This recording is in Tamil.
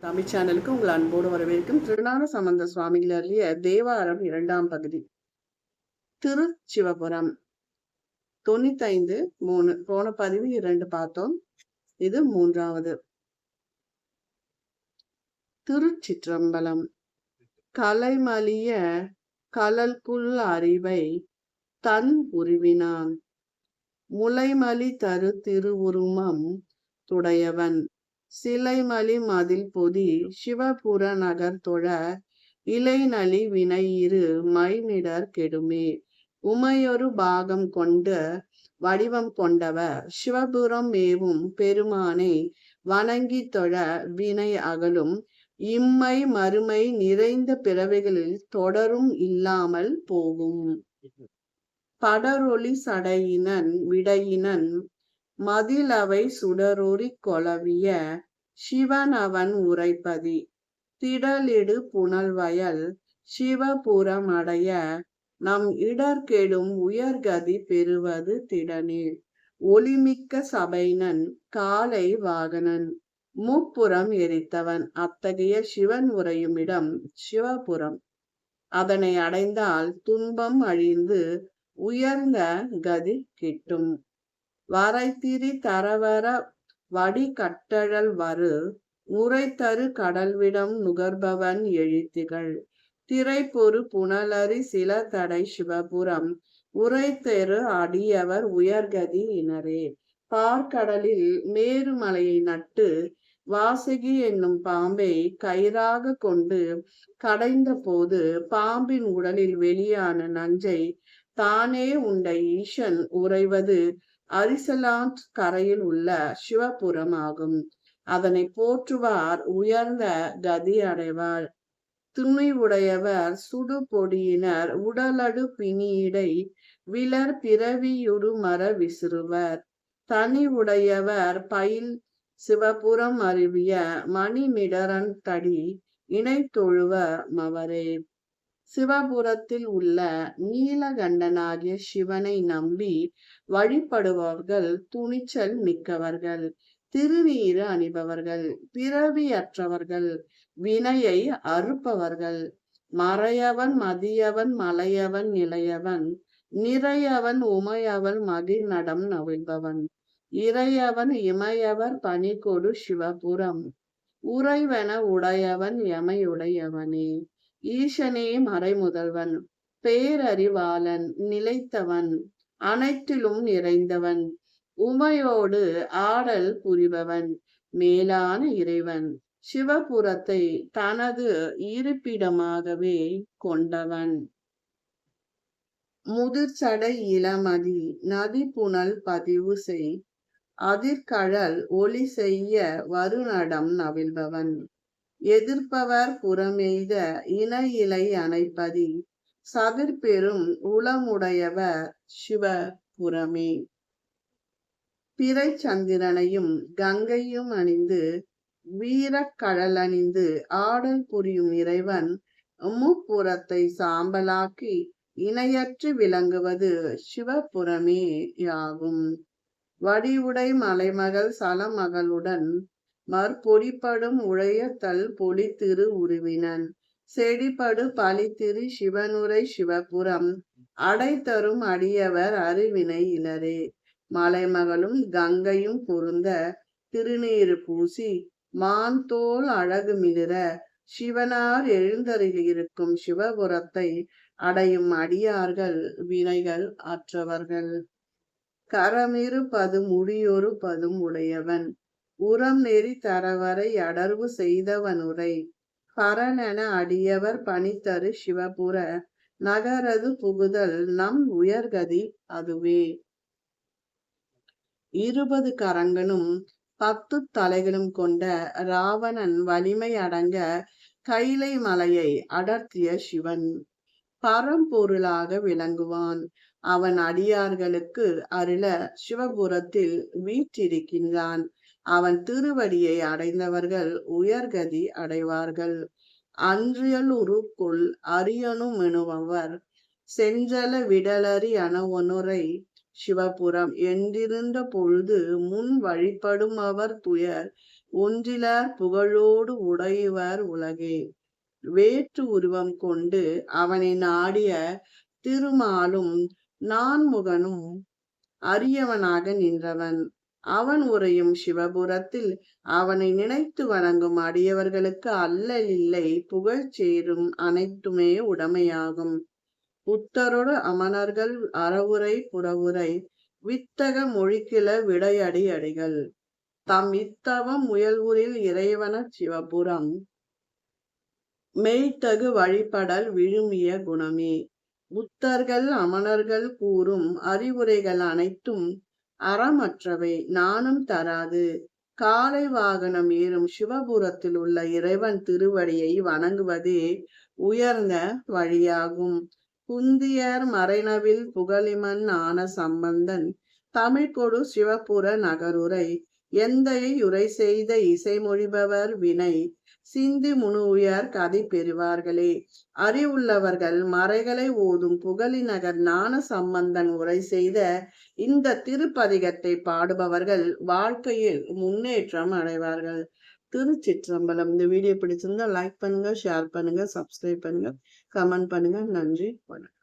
தமிழ் சேனலுக்கு உங்கள் அன்போடு வரவேற்கும் திருநான சம்பந்த சுவாமிகள் அருளிய தேவாரம் இரண்டாம் பகுதி. திருச்சிவபுரம். தொண்ணூத்தைந்து மூணு போன பதிவு இரண்டு பார்த்தோம். இது மூன்றாவது. திருச்சிற்றம்பலம். கலைமலிய கலல்குள் அறிவை தன் உருவினான். முளைமலி தரு திருவுருமம் துடையவன். சிலைமலி மதில் பொதி சிவபுர நகர் தொழ இலைநலி வினையிரு மைநிடர் கெடுமே. உமையொரு பாகம் கொண்ட வடிவம் கொண்டவர் சிவபுரம் மேவும் பெருமானை வணங்கி தொழ வினை அகலும். இம்மை மறுமை நிறைந்த பிறவைகளில் தொடரும் இல்லாமல் போகும். படரொளி சடையினன் விடையினன் மதிலவை சுடரொறி கொளவிய சிவன் அவன் உரைப்பதி. திடலிடு புனல்வயல் சிவபுரம் அடைய நம் இடர்கெடும் உயர்கதி பெறுவது திடனே ஒளிமிக்க சபைனன் காலை வாகனன் முப்புறம் எரித்தவன் அத்தகைய சிவன் உரையும் இடம் சிவபுரம். அதனை அடைந்தால் துன்பம் அழிந்து உயர்ந்த கதி கிட்டும். வரைத்திரி தரவர வடி கட்டழல் வரு உரைத்தரு கடல்விடம் நுகர்பவன் எழுத்திகள் திரைப்பொரு புனலரி சில தடை சிவபுரம் உரைத்தெரு அடியவர் உயர்கதி இனரே. பார்க்கடலில் மேருமலையை நட்டு வாசகி என்னும் பாம்பை கயிறாக கொண்டு கடைந்த போது பாம்பின் உடலில் வெளியான நஞ்சை தானே உண்ட ஈசன் உறைவது அரிசலாண்ட் கரையில் உள்ள சிவபுரம் ஆகும் அதனை போற்றுவார் உயர்ந்த கதி அடைவார் துணி உடையவர் சுடு பொடியினர் உடலடு பிணியிடை விலர் பிறவியுடு மர விசிறுவர். தனி உடையவர் பயில் சிவபுரம் அருவிய மணிமிடரன் தடி இணை தொழுவ மவரே. சிவபுரத்தில் உள்ள நீலகண்டனாகிய சிவனை நம்பி வழிபடுபவர்கள் துணிச்சல் மிக்கவர்கள் திருநீறு அணிபவர்கள் பிறவியற்றவர்கள் வினையை அறுப்பவர்கள் மறையவன் மதியவன் மலையவன் நிலையவன் நிறையவன் உமையவன் மகிழ் நடம் நவிழ்பவன் இறையவன் இமையவர் பனிக்கொடு சிவபுரம் உறைவன உடையவன் எமையுடையவனே. ஈசனே மறைமுதல்வன் பேரறிவாளன் நிலைத்தவன் அனைத்திலும் நிறைந்தவன் உமையோடு ஆடல் புரிபவன் மேலான இறைவன் சிவபுரத்தை தனது இருப்பிடமாகவே கொண்டவன். முதிர்ச்சடை இளமதி நதி புனல் பதிவு செய் அதிர்கழல் ஒளி செய்ய வருநடம் நவிழ்பவன். எதிர்ப்பவர் புறமெய்த இன இலை அணைப்பதி. சதிர்பெரும் உளமுடையவர் சிவபுரமே பிறை சந்திரனையும் கங்கையும் அணிந்து வீரக்கழலணிந்து ஆடல் புரியும் இறைவன் முப்புறத்தை சாம்பலாக்கி இணையற்று விளங்குவது சிவபுரமே யாகும். வடிவுடை மலைமகள் சலமகளுடன் மற்பொடிப்படும் உழையத்தல் பொலி திரு உருவினன். செடிப்படு பழித்திரு சிவனுரை சிவபுரம். அடை தரும் அடியவர் அறிவினை இலரே. மலைமகளும் கங்கையும் பொருந்த திருநீர் பூசி மான் தோல் அழகு மிளிர சிவனார் எழுந்தருகியிருக்கும் சிவபுரத்தை அடையும் அடியார்கள் வினைகள் ஆற்றவர்கள் கரமிரு பதும் முடியொரு பதும் உடையவன். உரம் நெறி தரவரை அடர்வு செய்தவனுரை. பரணென அடியவர் பணித்தரு சிவபுர. நகரது புகுதல் நம் உயர்கதி அதுவே. இருபது கரங்களும் பத்து தலைகளும் கொண்ட ராவணன் வலிமை அடங்க கைலை மலையை அடர்த்திய சிவன். பரம்பொருளாக விளங்குவான். அவன் அடியார்களுக்கு அருள சிவபுரத்தில் வீற்றிருக்கின்றான். அவன் திருவடியை அடைந்தவர்கள் உயர்கதி அடைவார்கள். அன்றியல் உருக்குள் அரியனும் எனுபவர் செஞ்சல விடலறி அணவனுரை சிவபுரம் என்றிருந்த பொழுது முன் வழிபடும் அவர் துயர் ஒன்றிலார் புகழோடு உடையவர் உலகே. வேற்று உருவம் கொண்டு அவனை நாடிய திருமாலும் நான்முகனும் அரியவனாக நின்றவன். அவன் உரையும் சிவபுரத்தில். அவனை நினைத்து வணங்கும் அடியவர்களுக்கு அல்லல் இல்லை புகழ் சேரும் அனைத்துமே உடமையாகும். புத்தரோடு அமணர்கள் அறவுரை புறவுரை வித்தக மொழிக்கில விடையடி அடிகள். தம் இத்தவம் முயல்வூரில் இறைவன சிவபுரம். மெய்த்தகு வழிபடல் விழுமிய குணமே. புத்தர்கள் அமணர்கள் கூறும் அறிவுரைகள் அனைத்தும் அறமற்றவை நானும் தராது. காலை வாகனம் ஏறும் சிவபுரத்தில் உள்ள இறைவன் திருவடியை வணங்குவதே உயர்ந்த வழியாகும். குந்தியர் மறைனவில் புகழிமன் ஆன சம்பந்தன் தமிழ்கொடு சிவபுர நகருரை. எந்தையை உரை செய்த இசைமொழிபவர் வினை சிந்தி முனு உயர் கதை பெறுவார்களே. அறிவுள்ளவர்கள் மறைகளை ஓதும் புகழிநகர் ஞான சம்பந்தன் உரை செய்த இந்த திருப்பதிகத்தை பாடுபவர்கள் வாழ்க்கையில் முன்னேற்றம் அடைவார்கள். திருச்சிற்றம்பலம். இந்த வீடியோ பிடிச்சிருந்தா லைக் பண்ணுங்க ஷேர் பண்ணுங்க சப்ஸ்கிரைப் பண்ணுங்க கமெண்ட் பண்ணுங்க. நன்றி வணக்கம்.